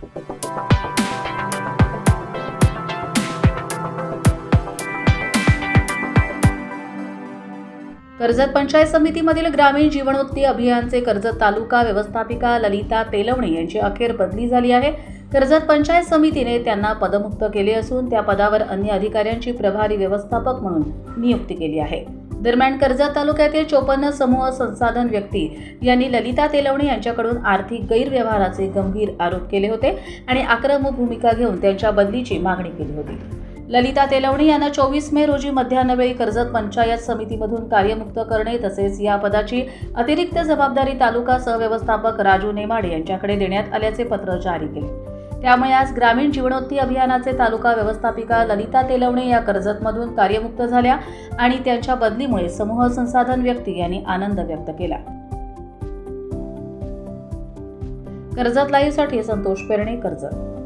कर्जत पंचायत समितीमधील ग्रामीण जीवनोत्ती अभियानचे कर्जत तालुका व्यवस्थापिका ललिता तेलवणे यांची अखेर बदली झाली आहे. कर्जत पंचायत समितीने त्यांना पदमुक्त केले असून त्या पदावर अन्य अधिकाऱ्यांची प्रभारी व्यवस्थापक म्हणून नियुक्ती केली आहे. दरम्यान कर्जत तालुक्यातील चोपन्न समूह संसाधन व्यक्ती यांनी ललिता तेलवणे यांच्याकडून आर्थिक गैरव्यवहाराचे गंभीर आरोप केले होते आणि आक्रमक भूमिका घेऊन त्यांच्या बदलीची मागणी केली होती. ललिता तेलवणे यांना चोवीस मे रोजी मध्यान्हवेळी कर्जत पंचायत समितीमधून कार्यमुक्त करणे तसेच या पदाची अतिरिक्त जबाबदारी तालुका सहव्यवस्थापक राजू नेमाडे यांच्याकडे देण्यात आल्याचे पत्र जारी केले. त्यामुळे आज ग्रामीण जीवनोत्ती अभियानाचे तालुका व्यवस्थापिका ललिता तेलवणे या कर्जतमधून कार्यमुक्त झाल्या आणि त्यांच्या बदलीमुळे समूह संसाधन व्यक्ती यांनी आनंद व्यक्त केला. कर्जत लाईव्हसाठी संतोष पेरणे कर्जत.